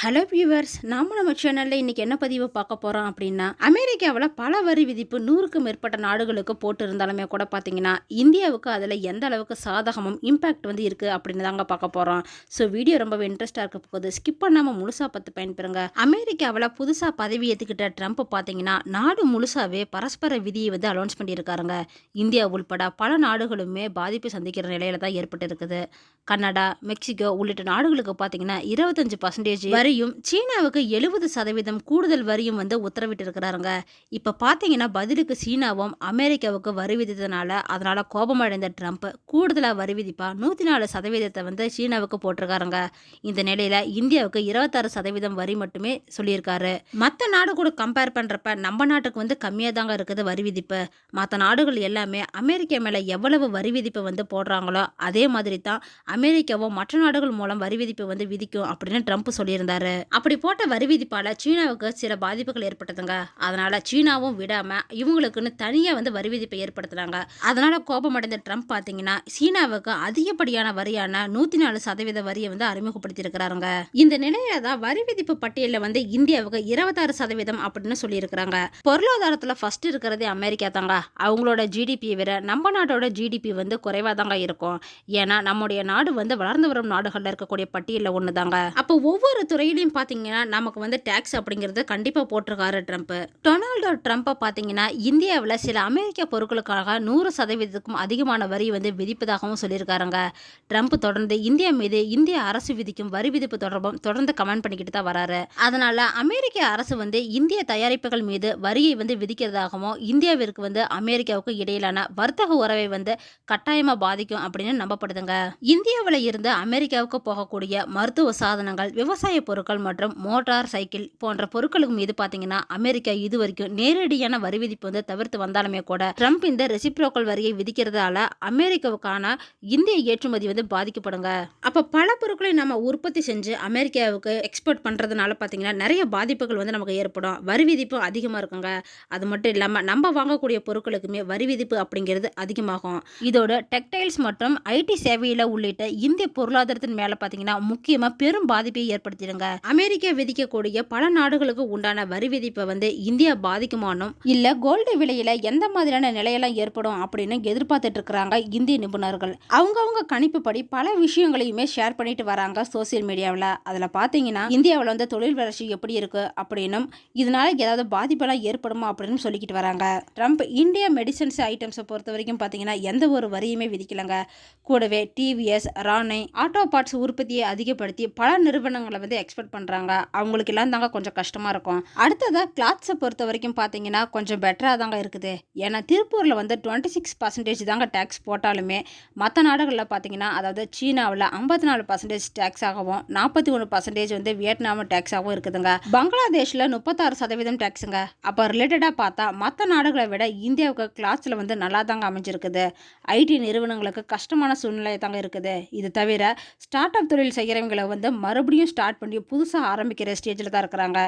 Hello viewers நாம நம்ம சேனலில் இன்னைக்கு என்ன பதிவு பார்க்க போகிறோம் அப்படின்னா அமெரிக்காவில் பல வரி விதிப்பு நூறுக்கும் மேற்பட்ட நாடுகளுக்கு போட்டு இருந்தாலுமே கூட பார்த்தீங்கன்னா இந்தியாவுக்கு அதில் எந்த அளவுக்கு சாதகமும் இம்பேக்ட் வந்து இருக்குது அப்படின்னு தாங்க பார்க்க போகிறோம் ஸோ வீடியோ ரொம்பவே இன்ட்ரெஸ்டாக இருக்க போகுது. ஸ்கிப் பண்ணாமல் முழுசாக பார்த்து பயன்பெறுங்க. அமெரிக்காவில் புதுசாக பதவி ஏற்றுக்கிட்ட ட்ரம்ப் பார்த்தீங்கன்னா நாடு முழுசாகவே பரஸ்பர விதியை வந்து அலௌன்ஸ் பண்ணியிருக்காருங்க. இந்தியா உள்பட பல நாடுகளுமே பாதிப்பு சந்திக்கிற நிலையில தான் ஏற்பட்டு இருக்குது கனடா மெக்சிகோ உள்ளிட்ட நாடுகளுக்கு பார்த்தீங்கன்னா இருபத்தஞ்சு பர்சன்டேஜ் வரியும் சீனாவுக்கு எழுபது சதவீதம் கூடுதல் வரியும் வந்து உத்தரவிட்டிருக்கிறாருங்க. இப்போ பார்த்தீங்கன்னா பதிலுக்கு சீனாவும் அமெரிக்காவுக்கு வரி விதித்ததுனால அதனால் கோபமடைந்த ட்ரம்ப் கூடுதலாக வரி விதிப்பா நூற்றி நாலு சதவீதத்தை வந்து சீனாவுக்கு போட்டிருக்காருங்க. இந்த நிலையில் இந்தியாவுக்கு இருபத்தாறு சதவீதம் வரி மட்டுமே சொல்லியிருக்காரு. மற்ற நாடு கூட கம்பேர் பண்ணுறப்ப நம்ம நாட்டுக்கு வந்து கம்மியாக தாங்க இருக்குது வரி விதிப்பு. மற்ற நாடுகள் எல்லாமே அமெரிக்கா மேலே எவ்வளவு வரி விதிப்பு வந்து போடுறாங்களோ அதே மாதிரி தான் அமெரிக்காவும் மற்ற நாடுகள் மூலம் வரி விதிப்பு வந்து விதிக்கும் அப்படின்னு ட்ரம்ப் சொல்லியிருந்தார். அப்படி போட்ட வரி விதிப்பால சீனாவுக்கு சில பாதிப்புகள் ஏற்பட்டதுங்க. அதனால சீனாவும் விடாம இவங்களுக்குன்னு தனியா வந்து வரி விதிப்பை ஏற்படுத்தினாங்க. அதனால கோபமடைந்த ட்ரம்ப் பாத்தீங்கன்னா சீனாவுக்கு அதிகப்படியான வரியான நூத்தி நாலு சதவீத வரியை வந்து அறிமுகப்படுத்தி இருக்கிறாருங்க. இந்த நிலையில தான் வரி விதிப்பு பட்டியலில் வந்து இந்தியாவுக்கு இருபத்தாறு சதவீதம் அப்படின்னு சொல்லியிருக்கிறாங்க. பொருளாதாரத்தில் ஃபர்ஸ்ட் இருக்கிறதே அமெரிக்கா தாங்க. அவங்களோட ஜிடிபியை விட நம்ம நாட்டோட ஜிடிபி வந்து குறைவாக தாங்க இருக்கும். ஏன்னா நம்முடைய நாடு வந்து வளர்ந்து வரும் நாடுகளில் இருக்கக்கூடிய பட்டியலில் ஒன்று தாங்க அப்போ ஒவ்வொரு துறையும் துறையிலையும் பார்த்தீங்கன்னா நமக்கு வந்து டேக்ஸ் அப்படிங்கிறது கண்டிப்பாக போட்டிருக்காரு ட்ரம்ப். டொனால்டோ ட்ரம்ப்பை பார்த்தீங்கன்னா இந்தியாவில் சில அமெரிக்க பொருட்களுக்காக நூறு சதவீதத்துக்கும் அதிகமான வரி வந்து விதிப்பதாகவும் சொல்லியிருக்காருங்க. ட்ரம்ப் தொடர்ந்து இந்தியா மீது இந்திய அரசு விதிக்கும் வரி விதிப்பு தொடர்பும் தொடர்ந்து கமெண்ட் பண்ணிக்கிட்டு தான் வராரு. அதனால் அமெரிக்க அரசு வந்து இந்திய தயாரிப்புகள் மீது வரியை வந்து விதிக்கிறதாகவும் இந்தியாவிற்கு வந்து அமெரிக்காவுக்கு இடையிலான வர்த்தக உறவை வந்து கட்டாயமாக பாதிக்கும் அப்படின்னு நம்பப்படுதுங்க. இந்தியாவில் இருந்து அமெரிக்காவுக்கு போகக்கூடிய மருத்துவ சாதனங்கள் விவசாய பொருட்கள் பொருட்கள் மற்றும் மோட்டார் சைக்கிள் போன்ற பொருட்களுக்கு மீது பார்த்தீங்கன்னா அமெரிக்கா இது வரைக்கும் நேரடியான வரி விதிப்பு வந்து தவிர்த்து வந்தாலுமே கூட ட்ரம்ப் இந்த ரெசிப்ரோக்கல் வரியை விதிக்கிறதால அமெரிக்காவுக்கான இந்திய ஏற்றுமதி வந்து பாதிக்கப்படுங்க. அப்போ பல பொருட்களை நம்ம உற்பத்தி செஞ்சு அமெரிக்காவுக்கு எக்ஸ்போர்ட் பண்ணுறதுனால பார்த்தீங்கன்னா நிறைய பாதிப்புகள் வந்து நமக்கு ஏற்படும். வரி விதிப்பு அதிகமாக இருக்குங்க. அது மட்டும் இல்லாமல் நம்ம வாங்கக்கூடிய பொருட்களுக்குமே வரி விதிப்பு அப்படிங்கிறது அதிகமாகும். இதோட டெக்டைல்ஸ் மற்றும் ஐடி சேவையில் உள்ளிட்ட இந்திய பொருளாதாரத்தின் மேலே பார்த்தீங்கன்னா முக்கியமாக பெரும் பாதிப்பை ஏற்படுத்திடுங்க. அமெரிக்கா விதிக்கக்கூடிய பல நாடுகளுக்கு உண்டான வரி விதிப்பை வந்து இந்தியா பாதிக்குமானும் இல்லை கோல்டு விலையில் எந்த மாதிரியான நிலையெல்லாம் ஏற்படும் அப்படின்னு எதிர்பார்த்துட்டு இருக்கிறாங்க இந்திய நிபுணர்கள். அவங்கவுங்க கணிப்புப்படி பல விஷயங்களையுமே ஷேர் பண்ணிட்டு வராங்க சோசியல் மீடியாவில் அதில் பார்த்தீங்கன்னா இந்தியாவில் வந்து தொழில் வளர்ச்சி எப்படி இருக்கு அப்படின்னும் இதனால ஏதாவது பாதிப்பெல்லாம் ஏற்படுமா அப்படின்னு சொல்லிக்கிட்டு வராங்க. ட்ரம்ப் இந்தியா மெடிசன்ஸ் ஐட்டம்ஸை பொறுத்த வரைக்கும் பார்த்தீங்கன்னா எந்த ஒரு வரியுமே விதிக்கலங்க. கூடவே டிவிஎஸ் ராணை ஆட்டோ பார்ட்ஸ் உற்பத்தியை அதிகப்படுத்தி பல நிறுவனங்களை வந்து எக்ஸ்பெக்ட் பண்ணுறாங்க அவங்களுக்கு எல்லாம் தாங்க கொஞ்சம் கஷ்டமாக இருக்கும். அடுத்ததாக கிளாத்ஸை பொறுத்த வரைக்கும் பார்த்தீங்கன்னா கொஞ்சம் பெட்டராக தாங்க இருக்குது. ஏன்னா திருப்பூரில் வந்து டுவெண்ட்டி சிக்ஸ் பர்சன்டேஜ் தாங்க டேக்ஸ் போட்டாலுமே மற்ற நாடுகளில் பார்த்தீங்கன்னா அதாவது சீனாவில் ஐம்பத்தி நாலு பர்சன்டேஜ் டேக்ஸாகவும் நாற்பத்தி ஒன்று பர்சன்டேஜ் வந்து வியட்நாம் டேக்ஸாகவும் இருக்குதுங்க. பங்களாதேஷில் முப்பத்தாறு சதவீதம் டேக்ஸுங்க அப்போ ரிலேட்டடாக பார்த்தா மற்ற நாடுகளை விட இந்தியாவுக்கு கிளாத்ஸில் வந்து நல்லா தாங்க அமைஞ்சிருக்குது. ஐடி நிறுவனங்களுக்கு கஷ்டமான சூழ்நிலை தாங்க இருக்குது. இது தவிர ஸ்டார்ட் அப் தொழில் செய்கிறவங்களை வந்து மறுபடியும் ஸ்டார்ட் பண்ணி புதுசாக ஆரம்பிக்கிற ஸ்டேஜில் தான் இருக்கிறாங்க.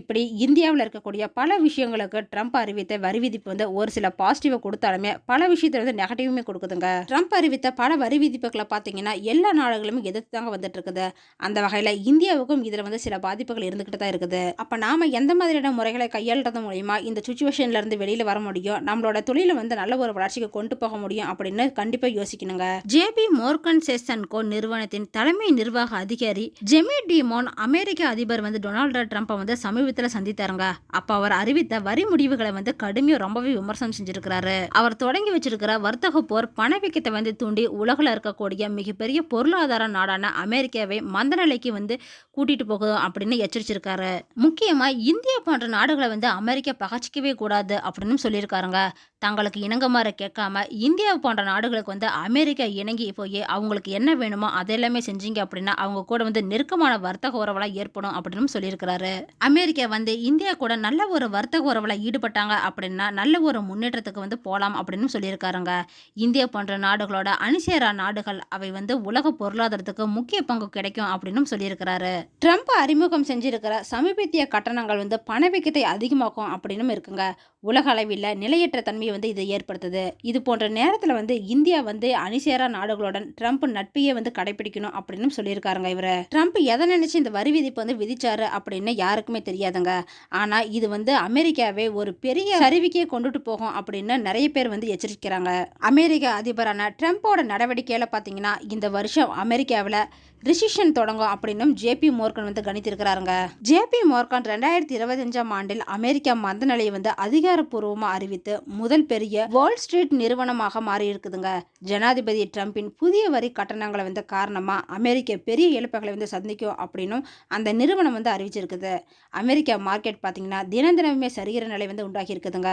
இப்படி இந்தியாவில் இருக்கக்கூடிய பல விஷயங்களுக்கு ட்ரம்ப் அறிவித்த வரி விதிப்பு வந்து ஒரு சில பாசிட்டிவை கொடுத்தாலுமே பல விஷயத்தில் வந்து நெகட்டிவுமே கொடுக்குதுங்க. ட்ரம்ப் அறிவித்த பல வரி விதிப்புகளை பார்த்தீங்கன்னா எல்லா நாடுகளுமே எதிர்த்து தாங்க வந்துட்டு இருக்குது. அந்த வகையில் இந்தியாவுக்கும் இதில் வந்து சில பாதிப்புகள் இருந்துக்கிட்டு தான் இருக்குது. அப்போ நாம் எந்த மாதிரியான முறைகளை கையாளுறது மூலயமா இந்த சுச்சுவேஷன்லேருந்து வெளியில் வர முடியும்? நம்மளோட தொழிலை வந்து நல்ல ஒரு வளர்ச்சிக்கு கொண்டு போக முடியும் அப்படின்னு கண்டிப்பாக யோசிக்கணுங்க. ஜேபி மோர்கன் செசன்கோ நிறுவனத்தின் தலைமை நிர்வாக அதிகாரி ஜெமி டிமோன் அமெரிக்க அதிபர் வந்து டொனால்டு ட்ரம்ப்பை வந்து சமீபத்தில் சந்தித்தாருங்க. அப்போ அவர் அறிவித்த வரி முடிவுகளை வந்து கடுமையாக ரொம்பவே விமர்சனம் செஞ்சிருக்கிறாரு. அவர் தொடங்கி வச்சிருக்கிற வர்த்தக போர் பணவீக்கத்தை வந்து தூண்டி உலகில் இருக்கக்கூடிய மிகப்பெரிய பொருளாதார நாடான அமெரிக்காவை மந்த நிலைக்கு வந்து கூட்டிட்டு போகும் அப்படின்னு எச்சரிச்சிருக்காரு. முக்கியமாக இந்தியா போன்ற நாடுகளை வந்து அமெரிக்கா பகச்சிக்கவே கூடாது அப்படின்னு சொல்லியிருக்காருங்க. தங்களுக்கு இணங்குமாறு கேட்காம இந்தியா போன்ற நாடுகளுக்கு வந்து அமெரிக்கா இணங்கி போய் அவங்களுக்கு என்ன வேணுமோ அதெல்லாமே செஞ்சீங்க அப்படின்னா அவங்க கூட வந்து நெருக்கமான வர்த்தக உறவெல்லாம் ஏற்படும் அப்படின்னு சொல்லியிருக்கிறாரு. அமெரிக்கா வந்து இந்தியா கூட நல்ல ஒரு வர்த்தக உறவில் ஈடுபட்டாங்க அப்படின்னா நல்ல ஒரு முன்னேற்றத்துக்கு வந்து போகலாம் அப்படின்னு சொல்லியிருக்காருங்க. இந்தியா போன்ற நாடுகளோட அணிசேரா நாடுகள் அவை வந்து உலக பொருளாதாரத்துக்கு முக்கிய பங்கு கிடைக்கும் அப்படின்னு சொல்லியிருக்கிறாரு. ட்ரம்ப் அறிமுகம் செஞ்சிருக்கிற சமீபத்திய கட்டணங்கள் வந்து பணவீக்கத்தை அதிகமாக்கும் அப்படின்னு இருக்குங்க. உலக அளவில் நிலையற்ற தன்மையை வந்து இது ஏற்படுத்துது. இது போன்ற நேரத்தில் வந்து இந்தியா வந்து அணிசேரா நாடுகளுடன் ட்ரம்ப் நட்பையே வந்து கடைபிடிக்கணும் அப்படின்னு சொல்லியிருக்காருங்க இவர். ட்ரம்ப் எதை நினைச்சு இந்த வரி விதிப்பு வந்து விதிச்சாரு அப்படின்னு யாருக்குமே தெரியாதுங்க. ஆனால் இது வந்து அமெரிக்காவே ஒரு பெரிய சரிவுக்கே கொண்டுட்டு போகும் அப்படின்னு நிறைய பேர் வந்து எச்சரிக்கிறாங்க. அமெரிக்க அதிபரான ட்ரம்ப்போட நடவடிக்கையில் பார்த்தீங்கன்னா இந்த வருஷம் அமெரிக்காவில் ரிசிஷன் தொடங்கும் அப்படின்னும் ஜேபி மோர்கன் வந்து கணித்திருக்கிறாருங்க. ஜேபி மோர்கன் ரெண்டாயிரத்தி இருபத்தஞ்சாம் ஆண்டில் அமெரிக்கா மந்த நிலையை வந்து அதிகாரப்பூர்வமாக அறிவித்து முதல் பெரிய வால் ஸ்ட்ரீட் நிறுவனமாக மாறி இருக்குதுங்க ஜனாதிபதி ட்ரம்பின் புதிய வரி கட்டணங்களை வந்து காரணமாக அமெரிக்க பெரிய இழப்புகளை வந்து சந்திக்கும் அப்படின்னும் அந்த நிறுவனம் வந்து அறிவிச்சிருக்குது. அமெரிக்கா மார்க்கெட் பார்த்தீங்கன்னா தினம் தினமுமே சரிகிற நிலை வந்து உண்டாகி இருக்குதுங்க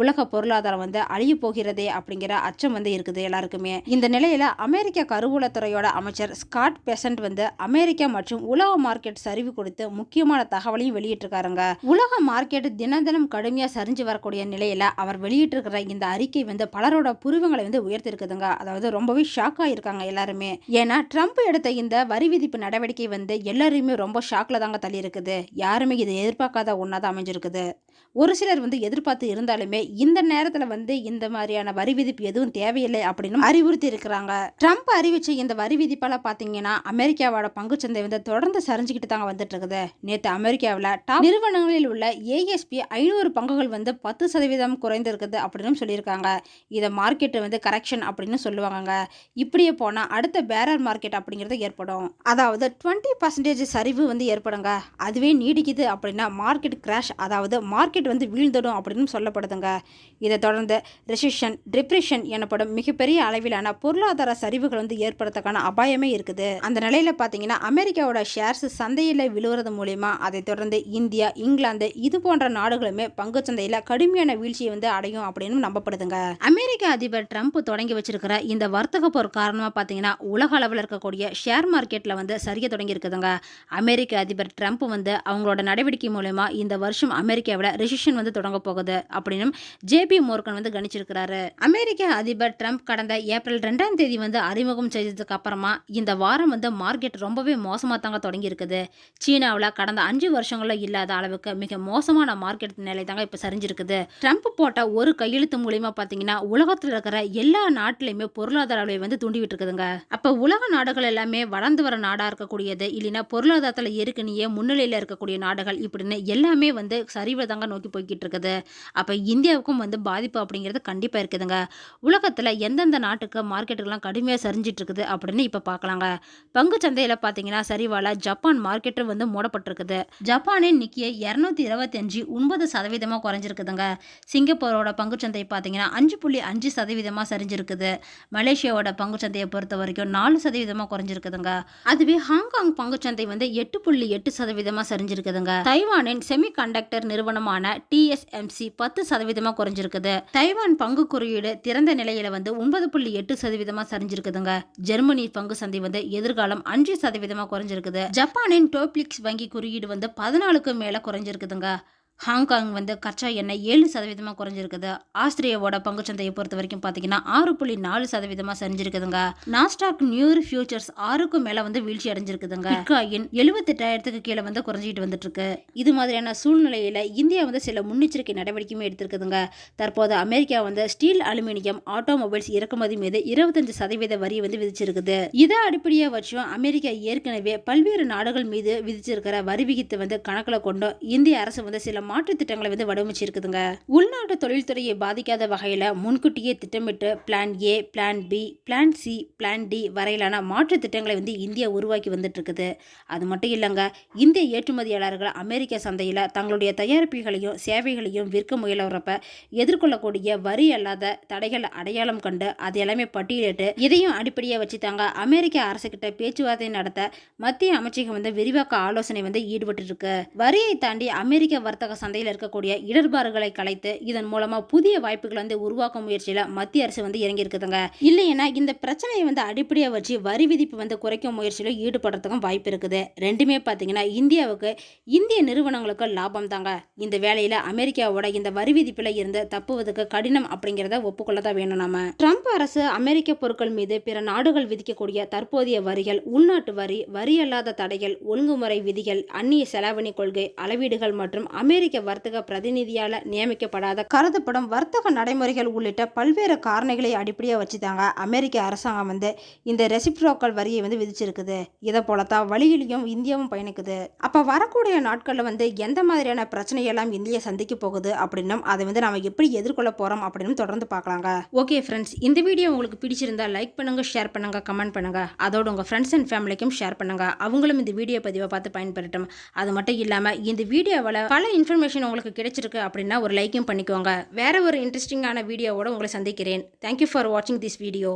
உலக பொருளாதாரம் வந்து அழிய போகிறதே அப்படிங்கிற அச்சம் வந்து இருக்குது எல்லாருக்குமே. இந்த நிலையில அமெரிக்க கருவூலத்துறையோட அமைச்சர் ஸ்காட் பெசன்ட் வந்து அமெரிக்கா மற்றும் உலக மார்க்கெட் சரிவு கொடுத்து முக்கியமான தகவலையும் வெளியிட்டிருக்காருங்க. உலக மார்க்கெட் தினம் தினம் கடுமையா சரிஞ்சு வரக்கூடிய நிலையில அவர் வெளியிட்டிருக்கிற இந்த அறிக்கை வந்து பலரோட புருவங்களை வந்து உயர்த்திருக்குதுங்க அதாவது ரொம்பவே ஷாக்காக இருக்காங்க எல்லாருமே. ஏன்னா ட்ரம்ப் எடுத்த இந்த வரி விதிப்பு நடவடிக்கை வந்து எல்லாரையுமே ரொம்ப ஷாக்ல தாங்க தள்ளி இருக்குது யாருமே இதை எதிர்பார்க்காத ஒன்றா தான் அமைஞ்சிருக்குது. ஒரு சிலர் வந்து எதிர்பார்த்து இருந்தாலுமே இந்த நேரத்தில் வந்து இந்த மாதிரியான வரி விதிப்பு எதுவும் தேவையில்லை அப்படின்னு அறிவுறுத்தி இருக்கிறாங்க. ட்ரம்ப் அறிவிச்ச இந்த வரி விதிப்பால பார்த்தீங்கன்னா அமெரிக்காவோட பங்குச்சந்தை வந்து தொடர்ந்து சரிஞ்சுக்கிட்டு தாங்க வந்துட்டு இருக்குது. நேற்று அமெரிக்காவில் டாப் நிறுவனங்களில் உள்ள ஏஎஸ்பி ஐநூறு பங்குகள் வந்து பத்து சதவீதம் குறைந்திருக்குது அப்படின்னு சொல்லியிருக்காங்க. இதை மார்க்கெட் வந்து கரெக்ஷன் அப்படின்னு சொல்லுவாங்க இப்படியே போனால் அடுத்த பேரர் மார்க்கெட் அப்படிங்கிறது ஏற்படும். அதாவது டுவெண்ட்டி பர்சன்டேஜ் சரிவு வந்து ஏற்படுங்க. அதுவே நீடிக்குது அப்படின்னா மார்க்கெட் கிராஷ் அதாவது மார்க்கெட் வந்து வீழ்ந்துடும் அப்படின்னு சொல்லப்படுதுங்க. இதை தொடர்ந்து ரெசிஷன் டிப்ரெஷன் எனப்படும் மிகப்பெரிய அளவிலான பொருளாதார சரிவுகள் வந்து ஏற்படுறதுக்கான அபாயமே இருக்குது. அந்த நிலையில் பார்த்தீங்கன்னா அமெரிக்காவோட ஷேர்ஸ் சந்தையில் விழுவுறது மூலயமா அதை தொடர்ந்து இந்தியா இங்கிலாந்து இது போன்ற நாடுகளுமே பங்கு சந்தையில் கடுமையான வீழ்ச்சியை வந்து அடையும் அப்படின்னு நம்பப்படுதுங்க. அமெரிக்க அதிபர் ட்ரம்ப் தொடங்கி வச்சிருக்கிற இந்த வர்த்தக போர் காரணமாக பார்த்தீங்கன்னா உலக அளவில் இருக்கக்கூடிய ஷேர் மார்க்கெட்டில் வந்து சரிய தொடங்கி இருக்குதுங்க. அமெரிக்க அதிபர் ட்ரம்ப் வந்து அவங்களோட நடவடிக்கை மூலயமா இந்த வருஷம் அமெரிக்காவில் ரெசிஷன் வந்து தொடங்க போகுது. அப்படின்னு ஜேபி மோர்கன் வந்து கணிச்சிருக்கிறாரு. அமெரிக்க அதிபர் ட்ரம்ப் கடந்த ஏப்ரல் ரெண்டாம் தேதி வந்து அறிமுகம் செய்ததுக்கு அப்புறமா இந்த வாரம் வந்து மார்க்கெட் ரொம்பவே மோசமாக தாங்க தொடங்கி இருக்குது சீனாவில் கடந்த அஞ்சு வருஷங்களில் இல்லாத அளவுக்கு மிக மோசமான மார்க்கெட் நிலை தாங்க இப்போ சரிஞ்சிருக்குது. ட்ரம்ப் போட்ட ஒரு கையெழுத்து மூலியமா பார்த்தீங்கன்னா உலகத்தில் இருக்கிற எல்லா நாட்டிலையுமே பொருளாதார அளவை வந்து தூண்டிவிட்டு இருக்குதுங்க அப்போ உலக நாடுகள் எல்லாமே வளர்ந்து வர நாடாக இருக்கக்கூடியது இல்லைன்னா பொருளாதாரத்தில் ஏற்கனவே முன்னிலையில் இருக்கக்கூடிய நாடுகள் இப்படின்னு எல்லாமே வந்து சரிவை தாங்க நோக்கி போய்கிட்டு இருக்குது. அப்போ இந்தியாவுக்கும் வந்து பாதிப்பு அப்படிங்கிறது கண்டிப்பாக இருக்குதுங்க. உலகத்தில் எந்தெந்த நாட்டுக்கு மார்க்கெட்டுகள்லாம் கடுமையாக சரிஞ்சிட்ருக்குது அப்படின்னு இப்போ பார்க்கலாங்க பங்கு சந்தையில் பார்த்தீங்கன்னா சரிவால ஜப்பான் மார்க்கெட்டு வந்து மூடப்பட்டிருக்குது. ஜப்பானின் நிக்கியை இரநூத்தி இருபத்தஞ்சு ஒன்பது சதவீதமாக குறைஞ்சிருக்குதுங்க. சிங்கப்பூரோட பங்குச்சந்தை பார்த்தீங்கன்னா அஞ்சு புள்ளி அஞ்சு சதவீதமாக சரிஞ்சிருக்குது. மலேசியாவோட பங்கு சந்தையை பொறுத்த வரைக்கும் நாலு சதவீதமாக குறைஞ்சிருக்குதுங்க. அதுவே ஹாங்காங் பங்குச்சந்தை வந்து எட்டு புள்ளி எட்டு சதவீதமாக சரிஞ்சிருக்குதுங்க. தைவானின் செமி கண்டக்டர் நிறுவனமான டிஎஸ்எம்சி பத்து சதவீதமாக குறைஞ்சிருக்குது. தைவான் பங்கு குறியீடு திறந்த நிலையில வந்து ஒன்பது புள்ளி எட்டு சதவீதமாக சரிஞ்சிருக்குதுங்க. ஜெர்மனி பங்கு சந்தை வந்து எதிர்காலம் அஞ்சு சதவீதமாக குறைஞ்சிருக்குது. ஜப்பானின் டோப்ளிக்ஸ் வங்கி குறியீடு வந்து பதினாலுக்கு மேலே குறைஞ்சிருக்குதுங்க. ஹாங்காங் வந்து கச்சா எண்ணெய் ஏழு சதவீதமாக குறைஞ்சிருக்குது. ஆஸ்திரேலியாவோட பங்குச்சந்தையை பொறுத்த வரைக்கும் பார்த்தீங்கன்னா ஆறு புள்ளி நாலு சதவீதமாக செஞ்சிருக்குதுங்க நாஸ்டாக் நியூர் ஃபியூச்சர்ஸ் ஆறுக்கும் மேலே வந்து வீழ்ச்சி அடைஞ்சிருக்குதுங்க. பிட்காயின் எழுபத்தெட்டாயிரத்துக்கு கீழே வந்து குறைஞ்சிட்டு வந்துட்டு இருக்கு இது மாதிரியான சூழ்நிலையில் இந்தியா வந்து சில முன்னெச்சரிக்கை நடவடிக்கையுமே எடுத்திருக்குதுங்க. தற்போது அமெரிக்கா வந்து ஸ்டீல் அலுமினியம் ஆட்டோமொபைல்ஸ் இறக்குமதி மீது இருபத்தஞ்சு சதவீத வரி வந்து விதிச்சிருக்குது. இதை அடிப்படையாக வச்சும் அமெரிக்கா ஏற்கனவே பல்வேறு நாடுகள் மீது விதிச்சிருக்கிற வரி விகித்தை வந்து கணக்கில் கொண்டும் இந்திய அரசு வந்து சில மாற்று திட்டங்களை வந்து வடிவமைச்சிருக்குதுங்க. உள்நாட்டு தொழில்துறையை பாதிக்காத வகையில் முன்கூட்டியே திட்டமிட்டு plan A plan B plan C plan D வரையிலான மாற்று திட்டங்களை வந்து இந்தியா உருவாக்கி வந்துட்டு இருக்குது அது மட்டும் இல்லைங்க இந்திய ஏற்றுமதியாளர்கள் அமெரிக்க சந்தையில் தங்களுடைய தயாரிப்புகளையும் சேவைகளையும் விற்க முயலுறப்ப எதிர்கொள்ளக்கூடிய வரி அல்லாத தடைகள் அடையாளம் கண்டு அது எல்லாமே பட்டியலிட்டு இதையும் அடிப்படையாக வச்சு தாங்க அமெரிக்க அரசுகிட்ட பேச்சுவார்த்தை நடத்த மத்திய அமைச்சகம் வந்து விரிவாக்க ஆலோசனை வந்து ஈடுபட்டு இருக்கு வரியை தாண்டி அமெரிக்க வர்த்தக சந்தையில் இருக்கக்கூடிய இடர்பாடுகளை கலைத்து இதன் மூலமா புதிய வாய்ப்புகள் வந்து உருவாக்கும் முயற்சியில மத்திய அரசு வந்து இறங்கி இருக்குதுங்க இல்லைன்னா இந்த பிரச்சனையை வந்து அடிப்படையாக வச்சு வரி விதிப்பு வந்து குறைக்கும் முயற்சியில ஈடுபடுறதுக்கும் வாய்ப்பு இருக்குது. ரெண்டுமே பார்த்தீங்கன்னா இந்தியாவுக்கு இந்திய நிறுவனங்களுக்கு லாபம் தாங்க இந்த வேலையில அமெரிக்காவோட இந்த வரி விதிப்புல இருந்து தப்புவதற்கு கடினம் அப்படிங்கிறத ஒப்புக்கொள்ள தான் வேணும் நாம. ட்ரம்ப் அரசு அமெரிக்க பொருட்கள் மீது பிற நாடுகள் விதிக்கக்கூடிய தற்போதைய வரிகள் உள்நாட்டு வரி வரி அல்லாத தடைகள் ஒழுங்குமுறை விதிகள் அந்நிய செலாவணி கொள்கை அளவீடுகள் மற்றும் அமெரிக்க அமெரிக்க வர்த்தக பிரதிநிதியால் நியமிக்கப்படாத கருதப்படும் வர்த்தக நடைமுறைகள் உள்ளிட்ட பல்வேறு காரணிகளை அடிப்படையாக வச்சுதாங்க அமெரிக்க அரசாங்கம் வந்து இந்த ரெசிப்ரோக்கல் வரியை வந்து விதிச்சிருக்குது. இதை போலத்தான் வழியிலையும் இந்தியாவும் பயணிக்குது. அப்போ வரக்கூடிய நாட்களில் வந்து எந்த மாதிரியான பிரச்சனையெல்லாம் இந்தியா சந்திக்க போகுது அப்படின்னும் அதை வந்து நாம் எப்படி எதிர்கொள்ள போகிறோம் அப்படின்னு தொடர்ந்து பார்க்கலாங்க. ஓகே ஃப்ரெண்ட்ஸ் இந்த வீடியோ உங்களுக்கு பிடிச்சிருந்தா லைக் பண்ணுங்க ஷேர் பண்ணுங்க கமெண்ட் பண்ணுங்க. அதோட உங்கள் ஃப்ரெண்ட்ஸ் அண்ட் ஃபேமிலிக்கும் ஷேர் பண்ணுங்க. அவங்களும் இந்த வீடியோ பதிவை பார்த்து பயன்பெறட்டும். அது மட்டும் இல்லாமல் இந்த வீடியோவில் பல இன்ஃபர்மேஷன் உங்களுக்கு கிடைச்சிருக்கு அப்படின்னா ஒரு லைக்கும் பண்ணிக்கோங்க. வேற ஒரு இன்ட்ரெஸ்டிங்கான வீடியோவோட உங்களை சந்திக்கிறேன். தேங்க்யூ ஃபார் வாட்சிங் திஸ் வீடியோ